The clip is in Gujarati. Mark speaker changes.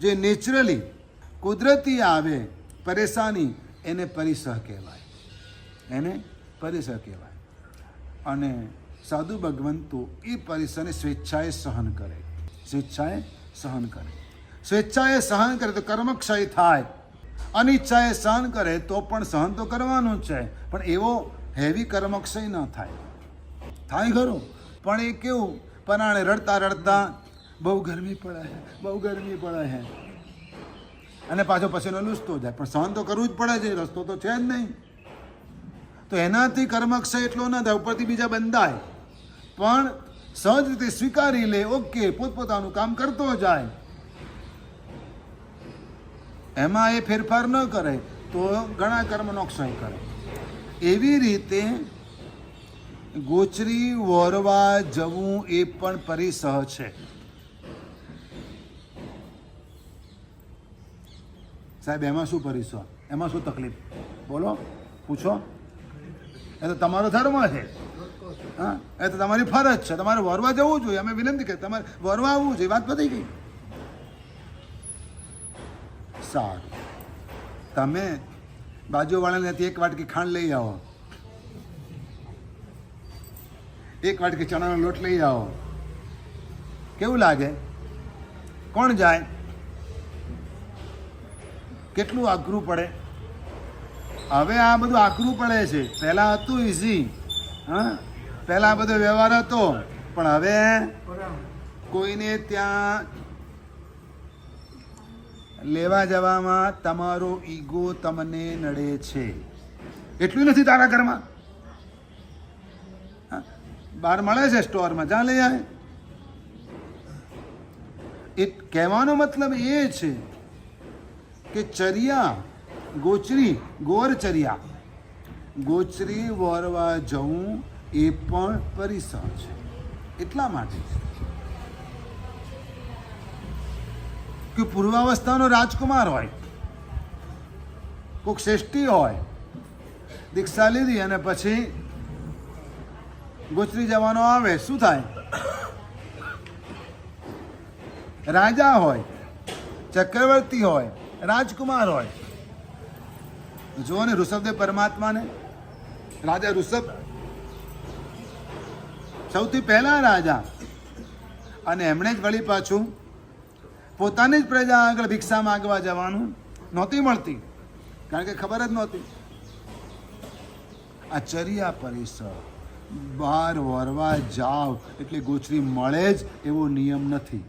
Speaker 1: જે નેચરલી કુદરતી આવે, પરેશાની એને પરિસહ કહેવાય. એને પરિસહ કહેવાય. અને સાધુ ભગવંતો એ પરિસરને સ્વેચ્છાએ સહન કરે. સ્વેચ્છાએ સહન કરે. સ્વેચ્છાએ સહન કરે તો કર્મક્ષય થાય. અનિચ્છાએ સહન કરે તો પણ સહન તો કરવાનું છે. પણ એવો હેવી કર્મક્ષય ન થાય. થાય ખરું. પણ એ કેવું? પરાણે રડતા રડતા બહુ ગરમી પડે છે, બહુ ગરમી પડે છે. અને પાછો પસીનો લૂસતો જાય. પણ સહન તો કરવું જ પડે છે, રસ્તો તો છે જ નહીં. તો એનાથી કર્મક્ષય એટલો ના થાય, ઉપરથી બીજા બંધાય. પણ સહજ રીતે સ્વીકારી લે, ઓકે, પોતપોતાનું કામ કરતો જાય. એમાં એ ફેરફાર ન કરે, તો ઘણા કર્મનો ક્ષય કરે. એવી રીતે ગોચરી વોરવા જવું એ પણ પરિસહ છે. સાહેબ, એમાં શું પરિસહ એમાં શું તકલીફ? બોલો, પૂછો. એ તો તમારો ધર્મ છે. હા? એ તો તમારી ફરજ છે. તમારે વરવા જવું જોઈએ. અમે વિનંતી કરી તમારે વરવા આવવું જોઈએ. વાત પતી ગઈ. સારું. તમે બાજુવાળાને ત્યાંથી એક વાટકી ખાંડ લઈ આવો. એક વાટકી ચણાનો લોટ લઈ આવો. કેવું લાગે? કોણ જાય? કેટલું આઘરું પડે? હવે આ બધું આકરું પડે છે. પહેલાં હતું ઇઝી હા? પહેલાં બધો વ્યવહાર હતો. પણ હવે કોઈને ત્યાં લેવા જવામાં તમારો ઈગો તમને નડે છે. એટલું નથી તારા ઘરમાં? બહાર મળે છે સ્ટોરમાં? જ્યાં લઈ આવે? એ કહેવાનો મતલબ એ છે કે ચરિયા, ગોચરી ગોરચર્યા ગોચરી વરવા જવું એ પણ પરિસર છે. એટલા માટે કે પૂર્વાવસ્થાનો રાજકુમાર હોય કોઈક શ્રેષ્ઠી હોય દીક્ષા લીધી અને પછી ગોચરી જવાનો આવે, શું થાય? રાજા હોય, ચક્રવર્તી હોય રાજકુમાર હોય. જુઓ ને ઋષભદેવ પરમાત્માને. રાજા ઋષભ સૌથી પહેલા રાજા. અને એમણે જ વળી પાછું પોતાની જ પ્રજા આગળ ભિક્ષા માગવા જવાનું નહોતી મળતી. કારણ કે ખબર જ નહોતી. આ ચરિયા પરિસર. બહાર વરવા જાવ એટલે ગોચરી મળે જ એવો નિયમ નથી.